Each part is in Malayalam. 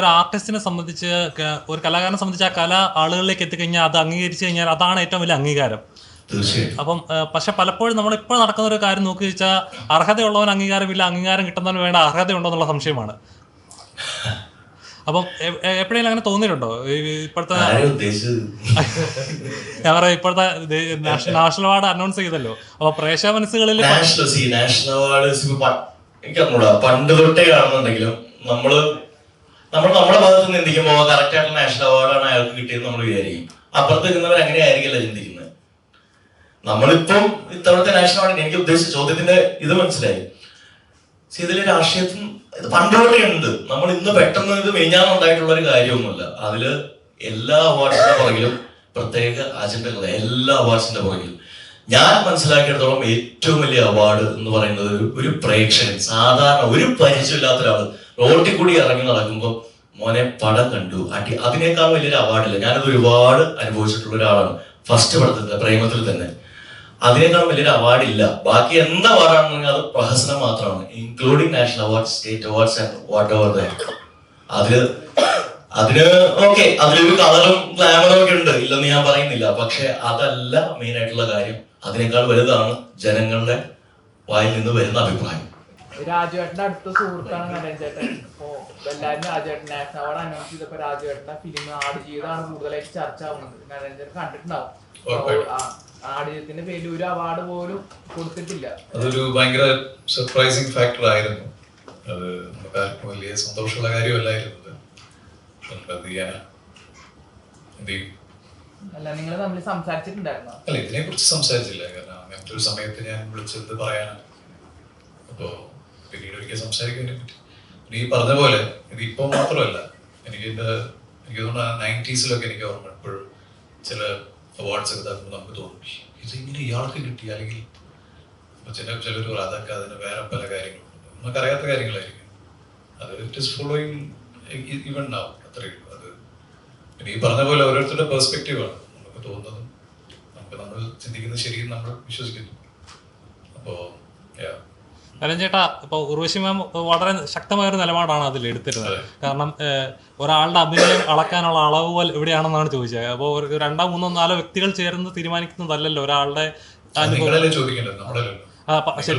ഒരു ആർട്ടിസ്റ്റിനെ സംബന്ധിച്ച് ഒരു കലാകാരനെ സംബന്ധിച്ച് ആ കല ആളുകളിലേക്ക് എത്തിക്കഴിഞ്ഞാൽ അത് അംഗീകരിച്ചു കഴിഞ്ഞാൽ അതാണ് ഏറ്റവും വലിയ അംഗീകാരം. അപ്പം പക്ഷെ പലപ്പോഴും നമ്മൾ ഇപ്പോൾ നടക്കുന്ന ഒരു കാര്യം നോക്കി വെച്ചാൽ അർഹതയുള്ളവൻ അംഗീകാരമില്ല അംഗീകാരം കിട്ടുന്നവന് വേണ്ട അർഹതയുണ്ടോ എന്നുള്ള സംശയമാണ്. അപ്പം എപ്പോഴെങ്കിലും അങ്ങനെ തോന്നിയിട്ടുണ്ടോ? ഇപ്പോഴത്തെ ഞാൻ പറയാം ഇപ്പോഴത്തെ നാഷണൽ അവാർഡ് അനൗൺസ് ചെയ്തല്ലോ. അപ്പൊ പ്രേക്ഷക മനസ്സുകളിൽ പണ്ട് തൊട്ടേ കാണുന്നുണ്ടെങ്കിലും നമ്മൾ നമ്മൾ നമ്മുടെ ഭാഗത്ത് നിന്ന് ചിന്തിക്കുമ്പോൾ കറക്റ്റ് നാഷണൽ അവാർഡാണ് അയാൾക്ക് കിട്ടിയത് നമ്മൾ വിചാരിക്കും. അപ്പുറത്ത് നിൽക്കുന്നവർ അങ്ങനെ ആയിരിക്കില്ല ചിന്തിക്കുന്നത്? നമ്മളിപ്പം ഇത്തവണത്തെ നാഷണൽ അവാർഡ് എനിക്ക് ഉദ്ദേശിച്ച ചോദ്യത്തിന്റെ ഇത് മനസ്സിലായി. ഇതിൽ ഇതിൽ രാഷ്ട്രീയത്തിൽ ഇത് പണ്ടുതൊട്ടേ ഉണ്ട് നമ്മൾ ഇന്ന് പെട്ടെന്ന് ഇത് മെയ്ഞ്ഞാന്നുണ്ടായിട്ടുള്ള ഒരു കാര്യമൊന്നുമില്ല. അതിൽ എല്ലാ അവാർഡ്സിന്റെ പുറകിലും പ്രത്യേക അജണ്ടകൾ എല്ലാ അവാർഡ്സിന്റെ പുറകിലും. ഞാൻ മനസ്സിലാക്കിയിടത്തോളം ഏറ്റവും വലിയ അവാർഡ് എന്ന് പറയുന്നത് ഒരു പ്രേക്ഷകൻ സാധാരണ ഒരു പരിചയമില്ലാത്ത ഒരാൾ റോട്ടിൽ കൂടി ഇറങ്ങി നടക്കുമ്പോൾ മോനെ പടം കണ്ടു. അടി അതിനേക്കാൾ വലിയൊരു അവാർഡില്ല ഞാനത് ഒരുപാട് അനുഭവിച്ചിട്ടുള്ള ഒരാളാണ്. ഫസ്റ്റ് പടത്തിൽ പ്രേമത്തിൽ തന്നെ. അതിനേക്കാൾ വലിയൊരു അവാർഡ് ഇല്ല. ബാക്കി എന്ത് അവാർഡാണെന്നുണ്ടെങ്കിൽ അത് പ്രഹസനം മാത്രമാണ്. Including national award state awards and whatever അതിൽ അതിന് ഓക്കെ അതിലൊരു കളറും ഗ്ലാമറും ഒക്കെ ഉണ്ട്. ഇല്ലെന്ന് ഞാൻ പറയുന്നില്ല. പക്ഷെ അതല്ല മെയിൻ ആയിട്ടുള്ള കാര്യം. അതിനേക്കാൾ വലുതാണ് ജനങ്ങളുടെ വായിൽ നിന്ന് വരുന്ന അഭിപ്രായം. രാജുവേട്ടന്റെ അടുത്ത സുഹൃത്താണ് നടൻ ചേട്ടൻ. അപ്പോ എല്ലാരും രാജുവേട്ടൻ നാഷണൽ അവാർഡ് അനൗൺസ് ചെയ്തപ്പോ രാജുവേട്ടന്റെ ഫിലിം ആടുജീവിതമാണ് കൂടുതലായിട്ട് ചർച്ച ആവുന്നത്. നടൻ ചേട്ടൻ കണ്ടിട്ടുണ്ടാവും. ആടുജീവിതത്തിന്റെ പേരിൽ ഒരു അവാർഡ് പോലും കൊടുത്തിട്ടില്ല. അതൊരു ഭയങ്കര സർപ്രൈസിങ് ഫാക്ടർ ആയിരുന്നു. അത് നമുക്കാർക്കും വലിയ സന്തോഷമുള്ള കാര്യമല്ലായിരുന്നു. അല്ല നിങ്ങൾ തമ്മിൽ സംസാരിച്ചിട്ടുണ്ടായിരുന്നോ? അല്ല ഇതിനെ കുറിച്ച് സംസാരിച്ചില്ല. കാരണം അങ്ങനത്തെ ഒരു സമയത്ത് ഞാൻ വിളിച്ചത് പറയാനാണ്. അപ്പോ പിന്നീട് ഒരിക്കൽ സംസാരിക്കാൻ പറ്റി. ഈ പറഞ്ഞ പോലെ ഇത് ഇപ്പൊ മാത്രമല്ല എനിക്ക് ഇത് എനിക്ക് തോന്നുന്നു നയന്റീസിലൊക്കെ എനിക്ക് ഓർമ്മ എപ്പോഴും ചില അവാർഡ്സ് ഒക്കെ തരുമ്പോൾ നമുക്ക് തോന്നും ഇങ്ങനെ ഇയാൾക്ക് കിട്ടി അല്ലെങ്കിൽ ചില ചിലർ അതൊക്കെ അതിന് വേറെ പല കാര്യങ്ങളുണ്ട്. നമുക്കറിയാത്ത കാര്യങ്ങളായിരിക്കും. അത് ഇറ്റ് ഇസ് ഫോളോയിങ് ഇവൺ ആവും അത്രയേ ഉള്ളൂ. അത് പിന്നെ ഈ പറഞ്ഞ പോലെ ഓരോരുത്തരുടെ പെർസ്പെക്റ്റീവാണ് നമുക്ക് തോന്നുന്നതും. നമുക്ക് നമ്മൾ ചിന്തിക്കുന്നത് ശരിയും നമ്മൾ വിശ്വസിക്കുന്നു. കാരണം ചേട്ടാ ഇപ്പൊ ഉർവശി മാം വളരെ ശക്തമായ ഒരു നിലപാടാണ് അതിൽ എടുത്തിരുന്നത്. കാരണം ഒരാളുടെ അഭിനയം അളക്കാനുള്ള അളവുകൾ എവിടെയാണെന്നാണ് ചോദിച്ചത്. അപ്പോൾ ഒരു രണ്ടോ മൂന്നോ നാലോ വ്യക്തികൾ ചേർന്ന് തീരുമാനിക്കുന്നതല്ലല്ലോ ഒരാളുടെ അനുഭവം. ചോദിക്കേണ്ടത്?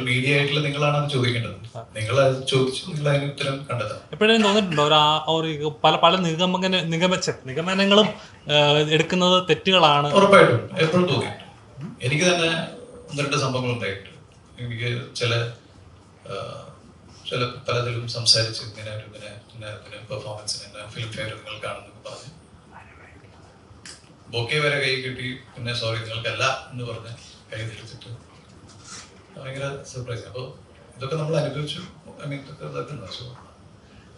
മീഡിയ ആയിട്ടുള്ള നിങ്ങളാണ് അത് ചോദിക്കേണ്ടത്. നിങ്ങൾ ചോദിച്ചു നിങ്ങൾ അതിന് ഉത്തരം കണ്ടെത്താം എപ്പോഴും തോന്നിയിട്ടുണ്ടോ? ഒരു പല പല നിഗമന നിഗമച്ച നിഗമനങ്ങളും എടുക്കുന്നത് തെറ്റുകളാണ്. ഉറപ്പായിട്ടും. എപ്പോഴും തോന്നിയിട്ടുണ്ട്. എനിക്ക് തന്നെ ഒന്ന് രണ്ട് സംഭവങ്ങൾ ഉണ്ടായിട്ടുണ്ട്. എനിക്ക് ചില ചില പലതിലും സംസാരിച്ച് ഇങ്ങനെ ഒരു ഇങ്ങനെ പിന്നെ പെർഫോമൻസിന് ഫിലിം ഫെയർ നിങ്ങൾ കാണുന്നു പറഞ്ഞു. ബൊക്കെ വരെ കൈ കിട്ടി. പിന്നെ സോറി നിങ്ങൾക്കല്ല എന്ന് പറഞ്ഞ് കൈ തിരിച്ചിട്ട് ഭയങ്കര സർപ്രൈസ് അപ്പോൾ ഇതൊക്കെ നമ്മൾ അനുഭവിച്ചു. ഐ മീൻ ഇതൊക്കെ ഇതൊക്കെ സോ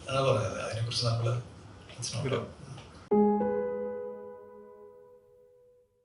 അതാണ് പറഞ്ഞത്. അതിനെക്കുറിച്ച് നമ്മൾ